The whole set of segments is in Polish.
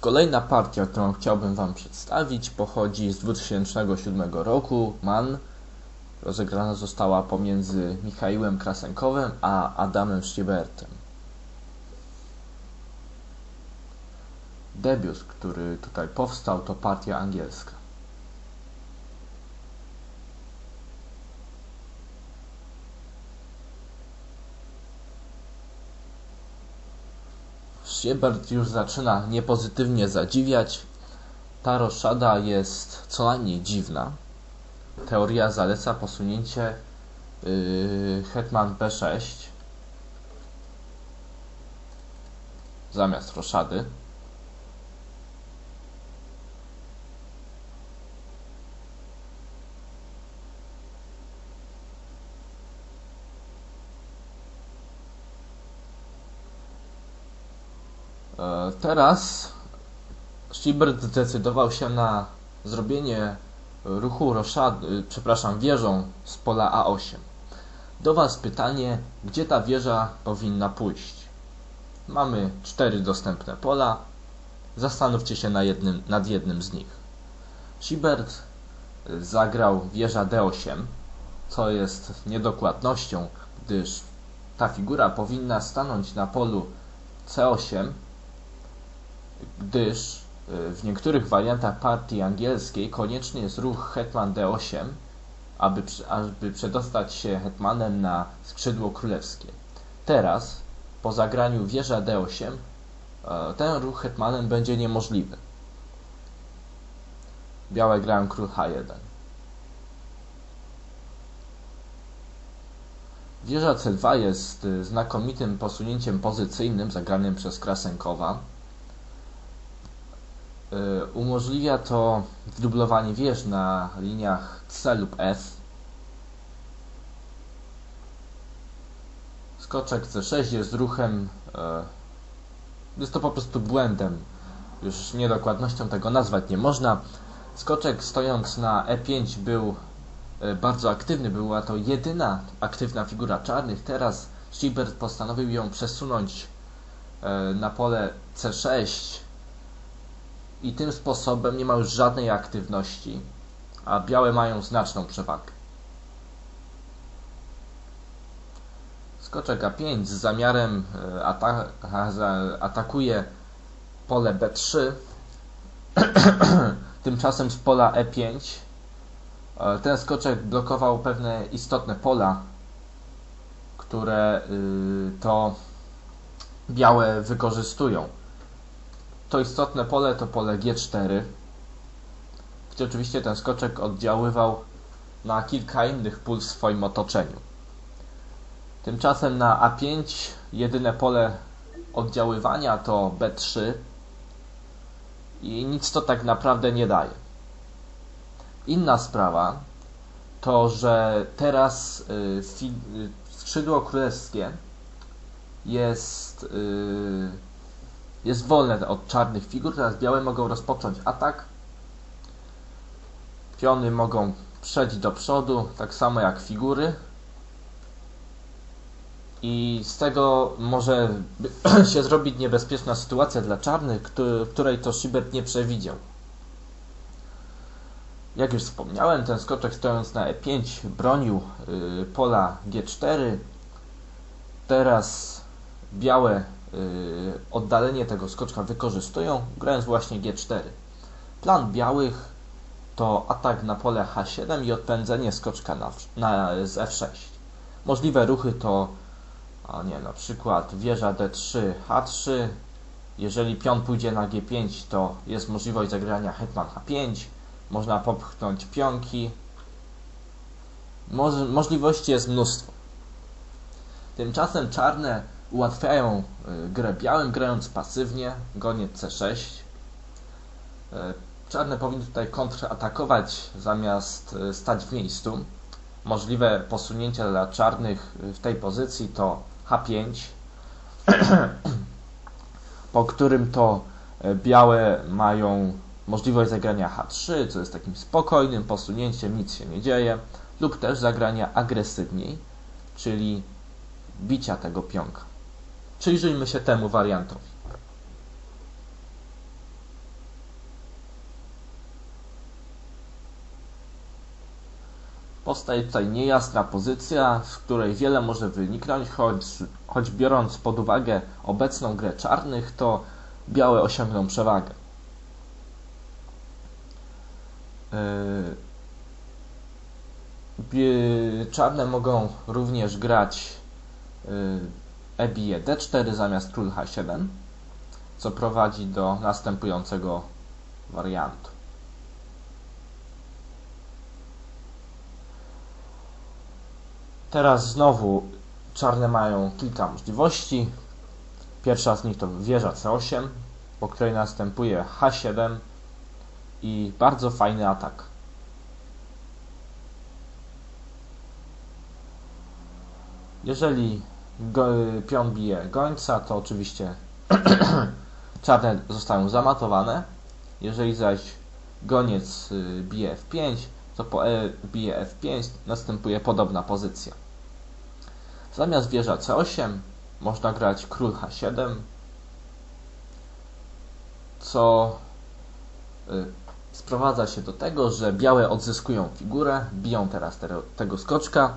Kolejna partia, którą chciałbym Wam przedstawić, pochodzi z 2007 roku. Man rozegrana została pomiędzy Michałem Krasenkowem a Adamem Stiebertem. Debiut, który tutaj powstał, to partia angielska. Siebert już zaczyna niepozytywnie zadziwiać. Ta roszada jest co najmniej dziwna. Teoria zaleca posunięcie yy, hetman b6 zamiast roszady. Teraz Schibert zdecydował się na zrobienie ruchu roszady, przepraszam, wieżą z pola A8. Do Was pytanie, gdzie ta wieża powinna pójść? Mamy cztery dostępne pola. Zastanówcie się na jednym, nad jednym z nich. Schibert zagrał wieża D8, co jest niedokładnością, gdyż ta figura powinna stanąć na polu C8 gdyż y, w niektórych wariantach partii angielskiej konieczny jest ruch hetman d8, aby, aby przedostać się hetmanem na skrzydło królewskie. Teraz, po zagraniu wieża d8, e, ten ruch hetmanem będzie niemożliwy. Białe grają król h1. Wieża c2 jest y, znakomitym posunięciem pozycyjnym zagranym przez Krasenkowa. Y, umożliwia to dublowanie wież na liniach C lub F. Skoczek C6 jest ruchem, y, jest to po prostu błędem, już niedokładnością tego nazwać nie można. Skoczek stojąc na E5 był y, bardzo aktywny, była to jedyna aktywna figura czarnych. Teraz Schibert postanowił ją przesunąć na pole C6 i tym sposobem nie ma już żadnej aktywności, a białe mają znaczną przewagę. Skoczek A5 z zamiarem e, atak atakuje pole B3. Tymczasem z pola E5 e, ten skoczek blokował pewne istotne pola, które y, to białe wykorzystują to istotne pole to pole G4, gdzie oczywiście ten skoczek oddziaływał na kilka innych pól w swoim otoczeniu. Tymczasem na A5 jedyne pole oddziaływania to B3 i nic to tak naprawdę nie daje. Inna sprawa to, że teraz y, skrzydło królewskie jest y, jest wolne od czarnych figur, teraz białe mogą rozpocząć atak. Piony mogą przejść do przodu, tak samo jak figury. I z tego może się zrobić niebezpieczna sytuacja dla czarnych, której to Schibert nie przewidział. Jak już wspomniałem, ten skoczek stojąc na E5 bronił y, pola G4. Teraz białe oddalenie tego skoczka wykorzystują, grając właśnie G4. Plan białych to atak na pole H7 i odpędzenie skoczka na, na, z F6. Możliwe ruchy to a nie, na przykład wieża D3, H3. Jeżeli pion pójdzie na G5, to jest możliwość zagrania hetman H5. Można popchnąć pionki. Mo możliwości jest mnóstwo. Tymczasem czarne ułatwiają y, grę białym, grając pasywnie, goniec C6. Y, czarne powinny tutaj kontratakować zamiast y, stać w miejscu. Możliwe posunięcia dla czarnych w tej pozycji to H5, po którym to białe mają możliwość zagrania H3, co jest takim spokojnym posunięciem, nic się nie dzieje, lub też zagrania agresywniej, czyli bicia tego pionka. Przyjrzyjmy się temu wariantowi. Powstaje tutaj niejasna pozycja, z której wiele może wyniknąć, choć, choć biorąc pod uwagę obecną grę czarnych, to białe osiągną przewagę. Yy, czarne mogą również grać yy, e bije d4 zamiast król h7, co prowadzi do następującego wariantu. Teraz znowu czarne mają kilka możliwości. Pierwsza z nich to wieża C8, po której następuje H7 i bardzo fajny atak. Jeżeli pion bije gońca, to oczywiście czarne zostają zamatowane. Jeżeli zaś goniec y, bije F5, to po E bije F5 następuje podobna pozycja. Zamiast wieża C8 można grać król H7, co y, sprowadza się do tego, że białe odzyskują figurę, biją teraz te, tego skoczka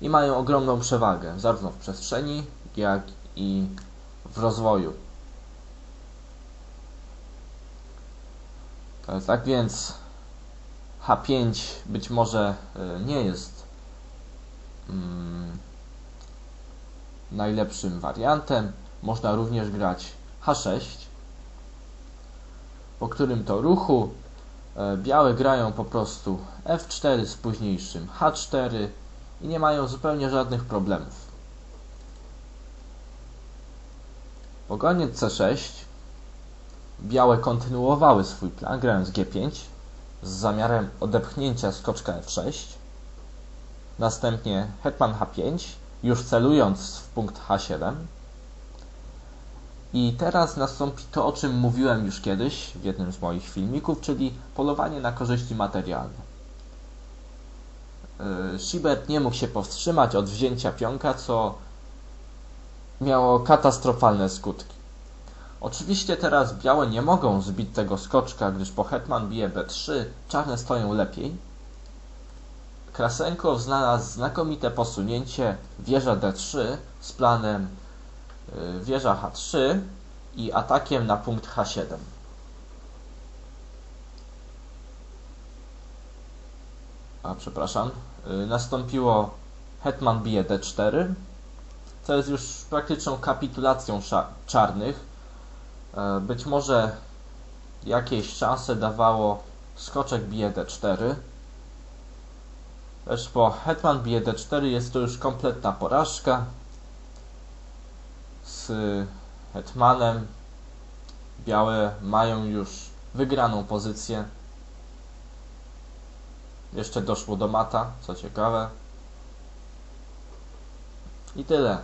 i mają ogromną przewagę, zarówno w przestrzeni, jak i w rozwoju. Tak więc H5 być może y, nie jest mm, najlepszym wariantem. Można również grać H6, po którym to ruchu e, białe grają po prostu F4 z późniejszym H4 i nie mają zupełnie żadnych problemów. Po goniec C6 białe kontynuowały swój plan grając G5 z zamiarem odepchnięcia skoczka F6 następnie hetman H5 już celując w punkt H7. I teraz nastąpi to, o czym mówiłem już kiedyś w jednym z moich filmików, czyli polowanie na korzyści materialne. E, Schubert nie mógł się powstrzymać od wzięcia pionka, co miało katastrofalne skutki. Oczywiście teraz białe nie mogą zbić tego skoczka, gdyż po hetman bije b3, czarne stoją lepiej, Krasenkow znalazł znakomite posunięcie wieża d3 z planem y, wieża h3 i atakiem na punkt h7. A przepraszam, y, nastąpiło hetman bije d4, co jest już praktyczną kapitulacją czarnych. E, być może jakieś szanse dawało skoczek bije d4, Lecz po hetman bije d4 jest to już kompletna porażka. Z hetmanem białe mają już wygraną pozycję. Jeszcze doszło do mata, co ciekawe. I tyle.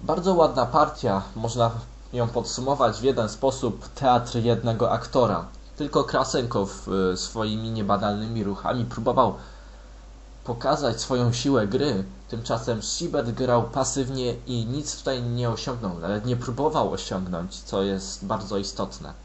Bardzo ładna partia, można ją podsumować w jeden sposób, teatr jednego aktora. Tylko Krasenkow y, swoimi niebanalnymi ruchami próbował pokazać swoją siłę gry. Tymczasem Schubert grał pasywnie i nic tutaj nie osiągnął, nawet nie próbował osiągnąć, co jest bardzo istotne.